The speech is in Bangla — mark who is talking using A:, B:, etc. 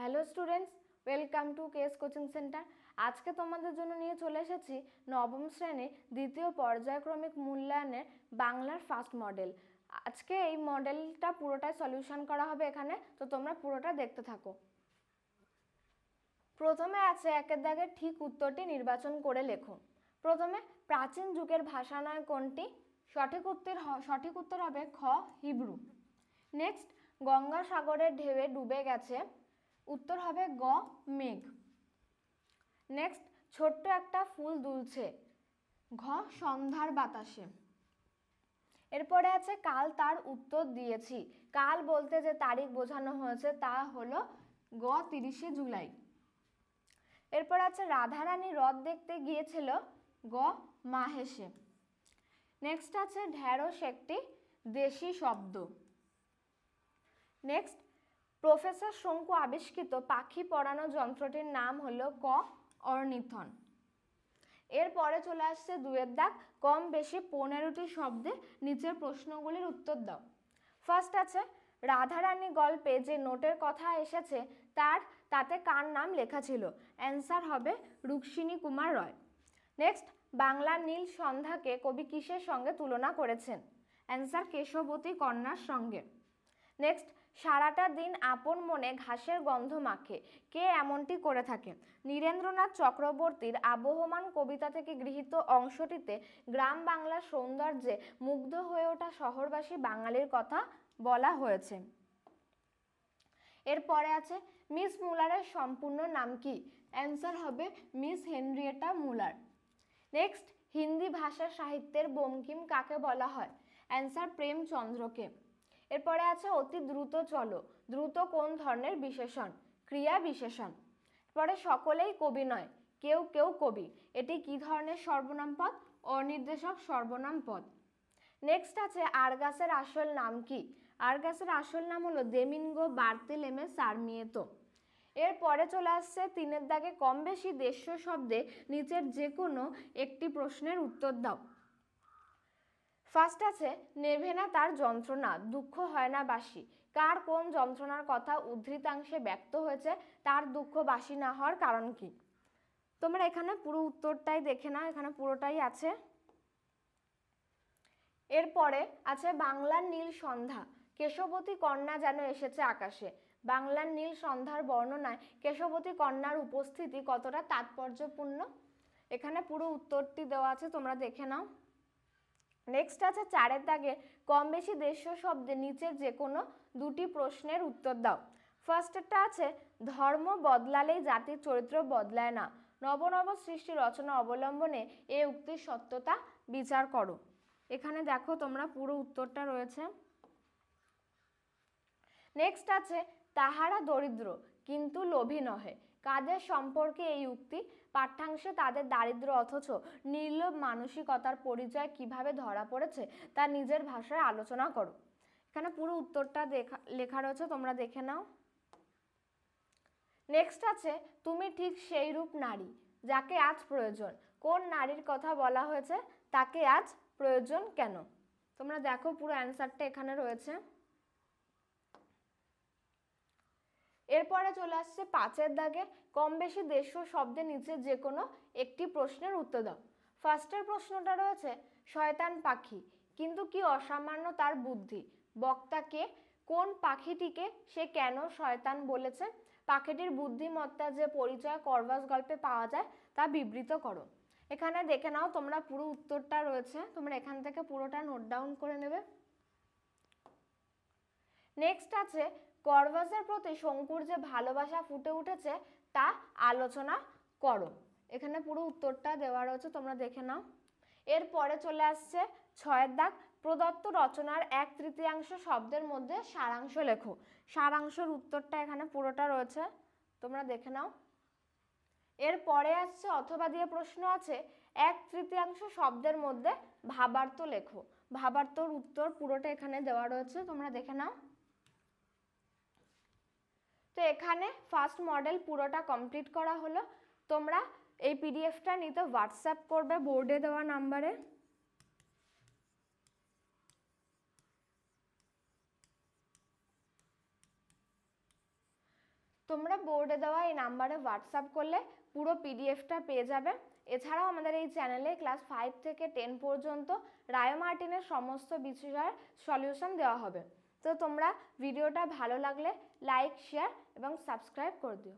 A: Hello students, welcome to KS coaching centre. আজকে তোমাদের জন্য নিয়ে চলে এসেছি নবম শ্রেণির দ্বিতীয় পর্যায়ক্রমিক মূল্যায়নের বাংলার ফার্স্ট মডেল আজকে এই মডেলটা পুরোটাই সলিউশন করা হবে এখানে, তো তোমরা পুরোটা দেখতে থাকো। প্রথমে আছে একের দাগের ঠিক উত্তরটি নির্বাচন করে লেখো। প্রথমে, প্রাচীন যুগের ভাষা নয় কোনটি? সঠিক উত্তর সঠিক উত্তর হবে খ, হিব্রু। নেক্সট গঙ্গাসাগরের ঢেউয়ে ডুবে গেছে। উত্তর হবে গ, মেঘ। নেক্সট ছোট্ট একটা ফুল দুলছে। ঘ, সন্ধ্যার বাতাসে। এরপরে আছে, কাল তার উত্তর দিয়েছি। কাল বলতে যে তারিখ বোঝানো হয়েছে, তা হলো গ, তিরিশে জুলাই। এরপর আছে, রাধারানী হ্রদ দেখতে গিয়েছিল, গ মাহেসে নেক্সট আছে ঢ্যাঁড়স একটি দেশি শব্দ। নেক্সট প্রফেসর শঙ্কু আবিষ্কৃত পাখি পড়ানো যন্ত্রটির নাম হলো ক. অর্নিথন এরপরে চলে আসছে দুয়ের দাগ। কম বেশি পনেরোটি শব্দে নিচের প্রশ্নগুলির উত্তর দাও। ফার্স্ট আছে, রাধারানী গল্পে যে নোটের কথা এসেছে, তার, তাতে কার নাম লেখা ছিল? অ্যান্সার হবে রুক্মিণী কুমার রয়। নেক্সট বাংলার নীল সন্ধ্যাকে কবি কিসের সঙ্গে তুলনা করেছেন? অ্যান্সার কেশবতী কন্যার সঙ্গে। নেক্সট সারাটা দিন আপন মনে ঘাসের গন্ধ মাখে। কে এমনটি করে থাকে? নীরেন্দ্রনাথ চক্রবর্তীর আবহমান কবিতা থেকে গৃহীত অংশটিতে গ্রাম বাংলার সৌন্দর্যে মুগ্ধ হয়ে ওঠা শহরবাসী বাঙালির কথা বলা হয়েছে। এরপরে আছে, মিস মুলারের সম্পূর্ণ নাম কি? অ্যান্সার হবে miss Henrietta Muller. Next, Hindi ভাষা সাহিত্যের বঙ্কিম কাকে বলা হয়? অ্যান্সার প্রেমচন্দ্রকে। এরপরে আছে অতি দ্রুত চলো, দ্রুত কোন ধরনের বিশেষণ? ক্রিয়া বিশেষণ। পরে সকলেই কবি নয়, কেউ কেউ কবি। এটি কি ধরনের সর্বনাম পদ? অনির্দেশক সর্বনাম পদ। নেক্সট আছে আরগাসের আসল নাম কি? আরগাসের আসল নাম হলো দেমিনগো বার্তেলেমে সারমিয়েতো। এরপরে চলে আসছে তিনের দাগে কম বেশি দেশ্য শব্দে নিচের যে কোনো একটি প্রশ্নের উত্তর দাও। ফার্স্ট আছে নেভে না তার যন্ত্রণা, দুঃখ হয় না বাসি। কার কোন যন্ত্রণার কথা উদ্ধৃতাংশে ব্যক্ত হয়েছে, তার দুঃখ বাসি না হওয়ার কারণ কি? তোমরা এখানে পুরো উত্তরটাই দেখে নাও, এখানে পুরোটাই আছে। এরপরে আছে, বাংলার নীল সন্ধ্যা। কেশবতী কন্যা যেন এসেছে আকাশে। বাংলার নীল সন্ধ্যার বর্ণনায় কেশবতী কন্যার উপস্থিতি কতটা তাৎপর্যপূর্ণ? এখানে পুরো উত্তরটি দেওয়া আছে, তোমরা দেখে নাও। নেক্সট আছে চারের দাগে কম বেশি দেশ্য শব্দে নিচের যে কোনো দুটি প্রশ্নের উত্তর দাও। ফার্স্টটা আছে, ধর্ম বদলালেই জাতির চরিত্র বদলায় না। নব নব সৃষ্টি রচনা অবলম্বনে এ উক্তির সত্যতা বিচার করো। এখানে দেখো তোমরা পুরো উত্তরটা রয়েছে। নেক্সট আছে, তাহারা দরিদ্র, কিন্তু লোভী নহে। কাদের সম্পর্কে এই উক্তি? পাঠ্যাংশে তাদের দারিদ্র অথচ নির্লোভ মানসিকতার পরিচয় কীভাবে ধরা পড়েছে তা নিজের ভাষায় আলোচনা করো। এখানে পুরো উত্তরটা দেখা, লেখা রয়েছে, তোমরা দেখে নাও। নেক্সট আছে, তুমি ঠিক সেই রূপ নারী, যাকে আজ প্রয়োজন। কোন নারীর কথা বলা হয়েছে, তাকে আজ প্রয়োজন কেন? তোমরা দেখো পুরো অ্যান্সারটা এখানে রয়েছে। এরপরে চলে আসছে পাঁচের দাগে। কম বেশি দেশ্য শব্দের নিচে যে কোনো একটি প্রশ্নের উত্তর দাও। ফার্স্টের প্রশ্নটা রয়েছে, শয়তান পাখি, কিন্তু কি অসামান্য তার বুদ্ধি? বক্তাকে কোন পাখিটিকে সে কেন শয়তান বলেছে? পাখিটির বুদ্ধিমত্তা যে পরিচয় করবাস গল্পে পাওয়া যায়, তা বিবৃত করো। এখানে দেখে নাও, তোমরা পুরো উত্তরটা রয়েছে। তোমরা এখান থেকে পুরোটা নোট ডাউন করে নেবে। নেক্সট আছে করবাসের প্রতি শঙ্কুর যে ভালোবাসা ফুটে উঠেছে, তা আলোচনা করো। এখানে পুরো উত্তরটা দেওয়া রয়েছে, তোমরা দেখে নাও। এরপরে চলে আসছে ছয়ের দাগ। প্রদত্ত রচনার এক তৃতীয়াংশ শব্দের মধ্যে সারাংশ লেখো। সারাংশের উত্তরটা এখানে পুরোটা রয়েছে, তোমরা দেখে নাও। এরপরে আসছে অথবা দিয়ে প্রশ্ন আছে, এক তৃতীয়াংশ শব্দের মধ্যে ভাবার্থ লেখো। ভাবার্থর উত্তর পুরোটা এখানে দেওয়া রয়েছে, তোমরা দেখে নাও। তো এখানে ফার্স্ট মডেল পুরোটা কমপ্লিট করা হলো। তোমরা এই পিডিএফটা নিতে হোয়াটসঅ্যাপ করবে বোর্ডে দেওয়া নাম্বারে তোমরা বোর্ডে দেওয়া এই নাম্বারে হোয়াটসঅ্যাপ করলে পুরো পিডিএফটা পেয়ে যাবে। এছাড়াও আমাদের এই চ্যানেলে ক্লাস ফাইভ থেকে টেন পর্যন্ত রায় মার্টিনের সমস্ত বিষয়ের সলিউশন দেওয়া হবে। তো তোমরা ভিডিওটা ভালো লাগলে লাইক শেয়ার এবং সাবস্ক্রাইব করে দিও।